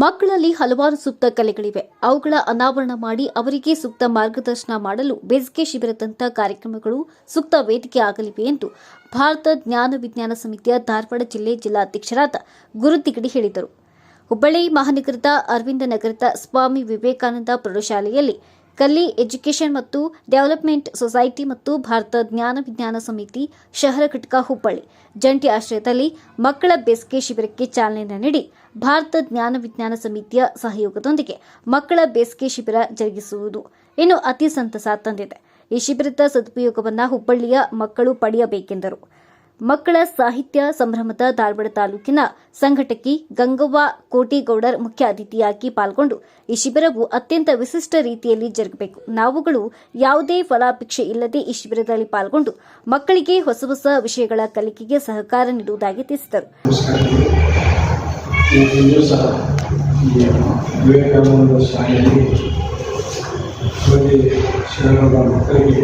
ಮಕ್ಕಳಲ್ಲಿ ಹಲವಾರು ಸೂಕ್ತ ಕಲೆಗಳಿವೆ. ಅವುಗಳ ಅನಾವರಣ ಮಾಡಿ ಅವರಿಗೆ ಸೂಕ್ತ ಮಾರ್ಗದರ್ಶನ ಮಾಡಲು ಬೇಸಿಗೆ ಶಿಬಿರದಂತಹ ಕಾರ್ಯಕ್ರಮಗಳು ಸೂಕ್ತ ವೇದಿಕೆ ಆಗಲಿವೆ ಎಂದು ಭಾರತ ಜ್ಞಾನ ವಿಜ್ಞಾನ ಸಮಿತಿಯ ಧಾರವಾಡ ಜಿಲ್ಲೆ ಜಿಲ್ಲಾಧ್ಯಕ್ಷರಾದ ಗುರುತಿಗಡಿ ಹೇಳಿದರು. ಹುಬ್ಬಳ್ಳಿ ಮಹಾನಗರದ ಅರವಿಂದ ನಗರದ ಸ್ವಾಮಿ ವಿವೇಕಾನಂದ ಪ್ರೌಢಶಾಲೆಯಲ್ಲಿ ಕಲ್ಲಿ ಎಜುಕೇಷನ್ ಮತ್ತು ಡೆವಲಪ್ಮೆಂಟ್ ಸೊಸೈಟಿ ಮತ್ತು ಭಾರತ ಜ್ಞಾನ ವಿಜ್ಞಾನ ಸಮಿತಿ ಶಹರ ಘಟಕ ಹುಬ್ಬಳ್ಳಿ. ಜಂಟಿ ಆಶ್ರಯದಲ್ಲಿ ಮಕ್ಕಳ ಬೇಸಿಗೆ ಶಿಬಿರಕ್ಕೆ ಚಾಲನೆ ನೀಡಿ ಭಾರತ ಜ್ಞಾನ ವಿಜ್ಞಾನ ಸಮಿತಿಯ ಸಹಯೋಗದೊಂದಿಗೆ ಮಕ್ಕಳ ಬೇಸಿಗೆ ಶಿಬಿರ ಜರುಗಿಸುವುದು ಇನ್ನು ಅತಿ ಸಂತಸ ತಂದಿದೆ. ಈ ಶಿಬಿರದ ಸದುಪಯೋಗವನ್ನು ಹುಬ್ಬಳ್ಳಿಯ ಮಕ್ಕಳು ಪಡೆಯಬೇಕೆಂದರು. ಮಕ್ಕಳ ಸಾಹಿತ್ಯ ಸಂಭ್ರಮದ ಧಾರವಾಡ ತಾಲೂಕಿನ ಸಂಘಟಕಿ ಗಂಗವ್ವ ಕೋಟಿಗೌಡರ್ ಮುಖ್ಯ ಅತಿಥಿಯಾಗಿ ಪಾಲ್ಗೊಂಡು ಈ ಶಿಬಿರವು ಅತ್ಯಂತ ವಿಶಿಷ್ಟ ರೀತಿಯಲ್ಲಿ ಜರುಗಬೇಕು. ನಾವುಗಳು ಯಾವುದೇ ಫಲಾಪೇಕ್ಷೆ ಇಲ್ಲದೆ ಈ ಶಿಬಿರದಲ್ಲಿ ಪಾಲ್ಗೊಂಡು ಮಕ್ಕಳಿಗೆ ಹೊಸ ಹೊಸ ವಿಷಯಗಳ ಕಲಿಕೆಗೆ ಸಹಕಾರ ನೀಡುವುದಾಗಿ ತಿಳಿಸಿದರು. ಮಕ್ಕಳಿಗೆ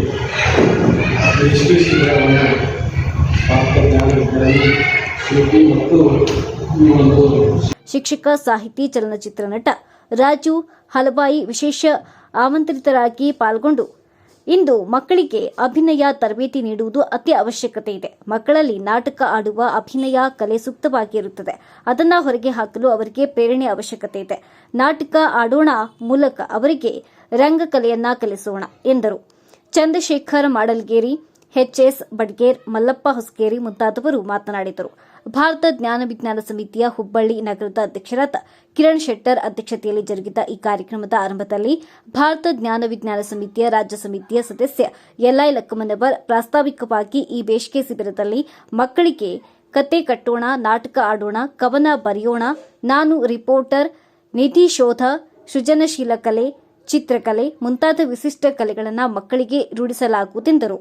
ಶಿಕ್ಷಕ ಸಾಹಿತಿ ಚಲನಚಿತ್ರ ನಟ ರಾಜು ಹಲಬಾಯಿ ವಿಶೇಷ ಆಮಂತ್ರಿತರಾಗಿ ಪಾಲ್ಗೊಂಡು ಇಂದು ಮಕ್ಕಳಿಗೆ ಅಭಿನಯ ತರಬೇತಿ ನೀಡುವುದು ಅತಿ ಅವಶ್ಯಕತೆ ಇದೆ. ಮಕ್ಕಳಲ್ಲಿ ನಾಟಕ ಆಡುವ ಅಭಿನಯ ಕಲೆ ಸೂಕ್ತವಾಗಿರುತ್ತದೆ ಅದನ್ನ ಹೊರಗೆ ಹಾಕಲು ಅವರಿಗೆ ಪ್ರೇರಣೆ ಅವಶ್ಯಕತೆ ಇದೆ. ನಾಟಕ ಆಡೋಣ ಮೂಲಕ ಅವರಿಗೆ ರಂಗಕಲೆಯನ್ನ ಕಲಿಸೋಣ ಎಂದರು. ಚಂದ್ರಶೇಖರ್ ಮಾಡಲ್ಗೇರಿ ಎಚ್ಎಸ್ ಬಡ್ಗೇರ್, ಮಲ್ಲಪ್ಪ ಹೊಸಗೇರಿ ಮುಂತಾದವರು ಮಾತನಾಡಿದರು. ಭಾರತ ಜ್ಞಾನ ವಿಜ್ಞಾನ ಸಮಿತಿಯ ಹುಬ್ಬಳ್ಳಿ ನಗರದ ಅಧ್ಯಕ್ಷರಾದ ಕಿರಣ್ ಶೆಟ್ಟರ್ ಅಧ್ಯಕ್ಷತೆಯಲ್ಲಿ ಜರುಗಿದ ಈ ಕಾರ್ಯಕ್ರಮದ ಆರಂಭದಲ್ಲಿ ಭಾರತ ಜ್ಞಾನ ವಿಜ್ಞಾನ ಸಮಿತಿಯ ರಾಜ್ಯ ಸಮಿತಿಯ ಸದಸ್ಯ ಎಲ್ಐ ಲಕ್ಕಮ್ಮನವರ್ ಪ್ರಾಸ್ತಾವಿಕವಾಗಿ ಈ ಬೇಸಿಗೆ ಶಿಬಿರದಲ್ಲಿ ಮಕ್ಕಳಿಗೆ ಕತೆ ಕಟ್ಟೋಣ, ನಾಟಕ ಆಡೋಣ, ಕವನ ಬರೆಯೋಣ, ನಾನು ರಿಪೋರ್ಟರ್ ನಿಧಿ ಶೋಧ, ಸೃಜನಶೀಲ ಕಲೆ, ಚಿತ್ರಕಲೆ ಮುಂತಾದ ವಿಶಿಷ್ಟ ಕಲೆಗಳನ್ನು ಮಕ್ಕಳಿಗೆ ರೂಢಿಸಲಾಗುವುದೆಂದರು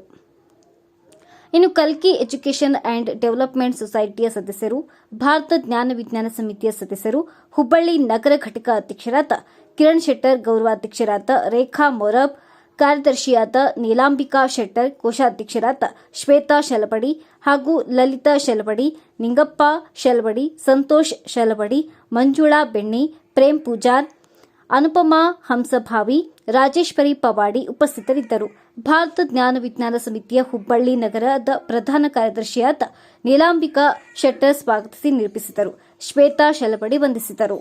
ಇನ್ನು ಕಲ್ಕಿ ಎಜುಕೇಷನ್ ಅಂಡ್ ಡೆವಲಪ್ಮೆಂಟ್ ಸೊಸೈಟಿಯ ಸದಸ್ಯರು, ಭಾರತ ಜ್ಞಾನ ವಿಜ್ಞಾನ ಸಮಿತಿಯ ಸದಸ್ಯರು, ಹುಬ್ಬಳ್ಳಿ ನಗರ ಘಟಕ ಅಧ್ಯಕ್ಷರಾದ ಕಿರಣ್ ಶೆಟ್ಟರ್ ಗೌರವಾಧ್ಯಕ್ಷರಾದ ರೇಖಾ ಮೊರಬ್, ಕಾರ್ಯದರ್ಶಿಯಾದ ನೀಲಾಂಬಿಕಾ ಶೆಟ್ಟರ್, ಕೋಶಾಧ್ಯಕ್ಷರಾದ ಶ್ವೇತಾ ಶಲಬಡಿ ಹಾಗೂ ಲಲಿತಾ ಶಲಬಡಿ, ನಿಂಗಪ್ಪ ಶಲಬಡಿ, ಸಂತೋಷ್ ಶಲಬಡಿ, ಮಂಜುಳಾ ಬೆಣ್ಣಿ, ಪ್ರೇಮ್ ಪೂಜಾರ್, ಅನುಪಮಾ ಹಂಸಭಾವಿ, ರಾಜೇಶ್ವರಿ ಪವಾಡಿ ಉಪಸ್ಥಿತರಿದ್ದರು. ಭಾರತ ಜ್ಞಾನ ವಿಜ್ಞಾನ ಸಮಿತಿಯ ಹುಬ್ಬಳ್ಳಿ ನಗರದ ಪ್ರಧಾನ ಕಾರ್ಯದರ್ಶಿಯಾದ ನೀಲಾಂಬಿಕಾ ಶೆಟ್ಟರ್ ಸ್ವಾಗತಿಸಿ ನಿರೂಪಿಸಿದರು. ಶ್ವೇತಾ ಶಲಪಡಿ ವಂದಿಸಿದರು.